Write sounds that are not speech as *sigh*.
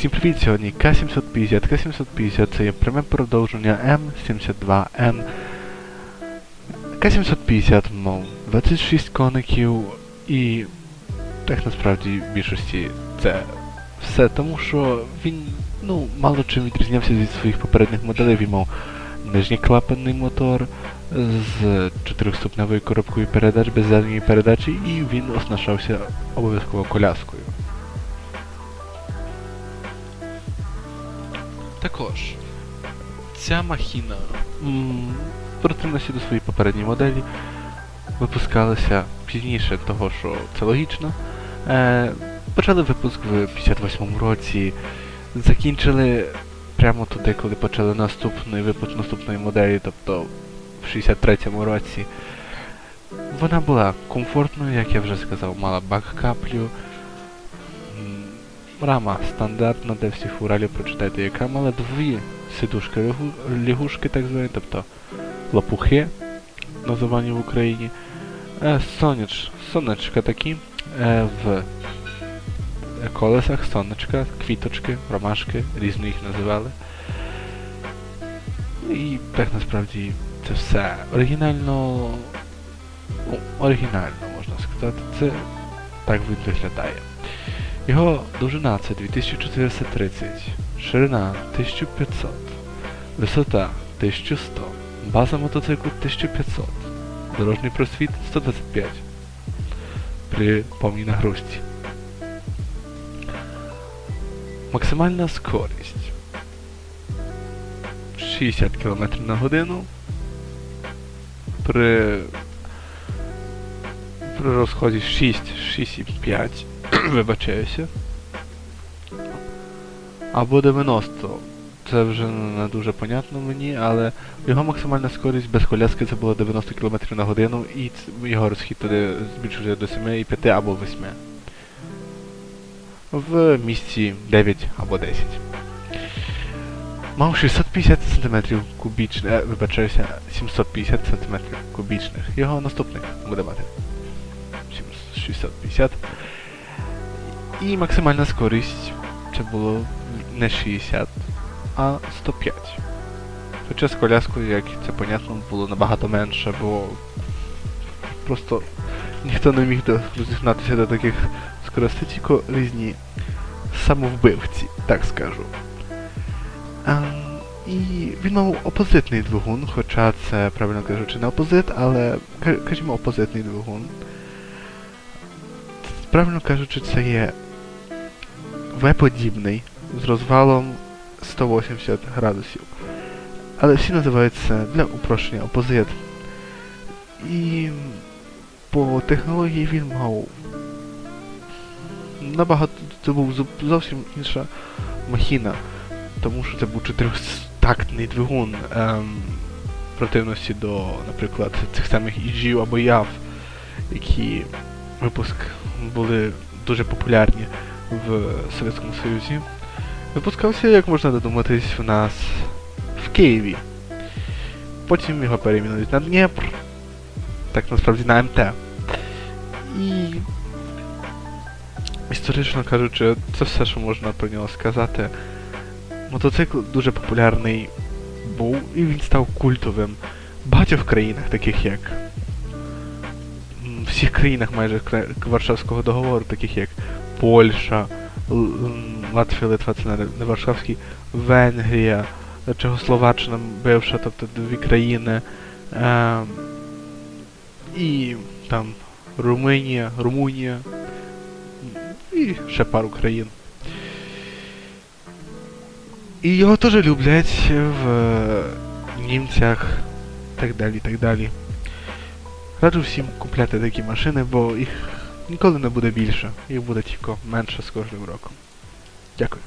Всім привіт! Сьогодні К750. К750 це є пряме продовження М72Н. К750 мав 26 коників і так насправді в більшості це все, тому що він ну, мало чим відрізнявся від своїх попередніх моделей. Він мав нижньоклапанний мотор з чотирьохступневою коробкою передач без задньої передачі, і він оснащався обов'язково коляскою. Також ця махіна противності до своєї попередньої моделі випускалася пізніше того, що це логічно. Е, почали випуск в 58-му році, закінчили прямо туди, коли почали наступний випуск наступної моделі, тобто в 63-му році. Вона була комфортною, як я вже сказав, мала бак-каплю. Рама стандартна, де всіх Уралів прочитайте, яка мала дві сидушки лягушки, так звані, тобто лопухи, називані в Україні. Е, соняч, сонечка такі е, в колесах, сонечка, квіточки, ромашки, різно їх називали. І так насправді це все. Оригінально. Ну, оригінально можна сказати. Це так виглядає. Його довжина це 2430, ширина 1500, висота 1100, база мотоциклу 1500, дорожній просвіт 125 при повній нагрузці. Максимальна скорість 60 км на годину. При, при розході 6, 6,5 *clears throat* вибачаюся. Або 90. Це вже не дуже понятно мені, але його максимальна скорість без коляски це було 90 км на годину, і його розхід туди збільшився до 7,5 або 8. В місці 9 або 10. Мав 650 см кубічних, вибачаюся, 750 см кубічних. Його наступник буде мати 7- 650 і максимальна скорість це було не 60, а 105. Хоча з коляскою, як це понятно, було набагато менше, бо просто ніхто не міг розігнатися до таких скоростей, тільки різні самовбивці, так скажу. Ем, і він мав опозитний двигун, хоча це, правильно кажучи, не опозит, але ка- кажімо опозитний двигун. Правильно кажучи, це є В-подібний з розвалом 180 градусів. Але всі називають це для упрощення опозит. І по технології він мав набагато це був зовсім інша махіна, тому що це був чотирьохтактний двигун ем, противності до, наприклад, цих самих іджів або яв, які випуск були дуже популярні в Совєтському Союзі. Випускався, як можна додуматись, у нас в Києві. Потім його перейменують на Дніпр. Так насправді на МТ. І історично кажучи, це все, що можна про нього сказати. Мотоцикл дуже популярний був і він став культовим в багатьох країнах, таких як всіх країнах майже Варшавського договору, таких як Польща, Латвія, Литва, це не, Варшавський, Венгрія, Чехословаччина бивша, тобто дві країни. Ем, і там Румунія, Румунія і ще пару країн. І його теж люблять в е, німцях, так далі, так далі. Раджу всім купляти такі машини, бо їх ніколи не буде більше, їх буде тільки менше з кожним роком. Дякую.